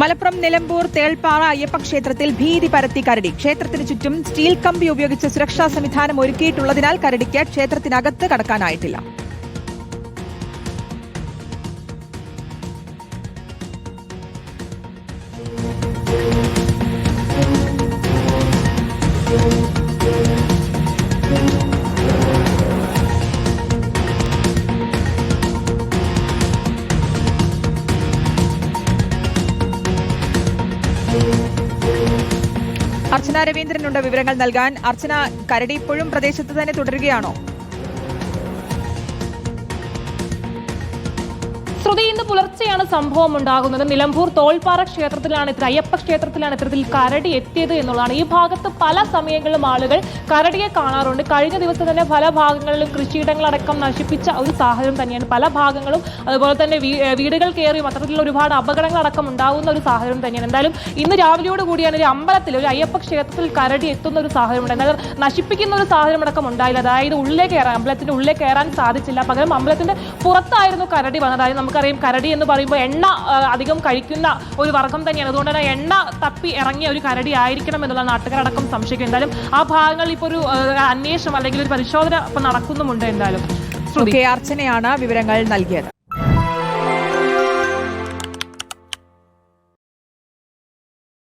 മലപ്പുറം നിലമ്പൂർ തേൾപ്പാറ അയ്യപ്പ ക്ഷേത്രത്തിൽ ഭീതി പരത്തി കരടി. ക്ഷേത്രത്തിന് ചുറ്റും സ്റ്റീൽ കമ്പി ഉപയോഗിച്ച് സുരക്ഷാ സംവിധാനം ഒരുക്കിയിട്ടുള്ളതിനാൽ കരടിക്ക് ക്ഷേത്രത്തിനകത്ത് കടക്കാനായിട്ടില്ല. അർച്ചന രവീന്ദ്രനുണ്ട് വിവരങ്ങൾ നൽകാൻ. അർച്ചന കരടി ഇപ്പോഴും പ്രദേശത്ത് തന്നെ തുടരുകയാണോ? ശ്രുതി ഇന്ന് പുലർച്ചെയാണ് സംഭവം ഉണ്ടാകുന്നത്. നിലമ്പൂർ തോൾപ്പാറ ക്ഷേത്രത്തിലാണ് ഇത്ര അയ്യപ്പ ക്ഷേത്രത്തിലാണ് ഇത്തരത്തിൽ കരടി എത്തിയത് എന്നുള്ളതാണ്. ഈ ഭാഗത്ത് പല സമയങ്ങളിലും ആളുകൾ കരടിയെ കാണാറുണ്ട്. കഴിഞ്ഞ ദിവസം തന്നെ പല ഭാഗങ്ങളിലും കൃഷിയിടങ്ങളടക്കം നശിപ്പിച്ച ഒരു സാഹചര്യം തന്നെയാണ്. പല ഭാഗങ്ങളും അതുപോലെ തന്നെ വീടുകൾ കയറിയും അത്തരത്തിലുള്ള ഒരുപാട് അപകടങ്ങളടക്കം ഉണ്ടാകുന്ന ഒരു സാഹചര്യം തന്നെയാണ്. എന്തായാലും ഇന്ന് രാവിലെയോട് കൂടിയാണ് ഒരു അമ്പലത്തിൽ ഒരു അയ്യപ്പ ക്ഷേത്രത്തിൽ കരടി എത്തുന്ന ഒരു സാഹചര്യം ഉണ്ട് എന്നാൽ നശിപ്പിക്കുന്ന ഒരു സാഹചര്യം അടക്കം ഉണ്ടായില്ല. അതായത് ഉള്ളിലേക്ക് കയറാൻ അമ്പലത്തിന്റെ ഉള്ളിലേക്ക് കയറാൻ സാധിച്ചില്ല. പകരം അമ്പലത്തിന്റെ പുറത്തായിരുന്നു കരടി വന്നത്. അതായത് നമുക്കറിയാം കരടി എന്ന് പറയുമ്പോൾ എണ്ണ അധികം കഴിക്കുന്ന ഒരു വർഗം തന്നെയാണ്. അതുകൊണ്ട് തന്നെ എണ്ണ തപ്പി ഇറങ്ങിയ ഒരു കരടി ആയിരിക്കണം എന്നുള്ള നാട്ടുകാരടക്കം സംശയിക്കും എന്തായാലും ആ ഭാഗങ്ങളിൽ ഇപ്പോൾ ഒരു അന്വേഷണം അല്ലെങ്കിൽ ഒരു പരിശോധന ഇപ്പൊ നടക്കുന്നുമുണ്ട് എന്തായാലും. അർച്ചനയാണ് വിവരങ്ങൾ നൽകിയത്.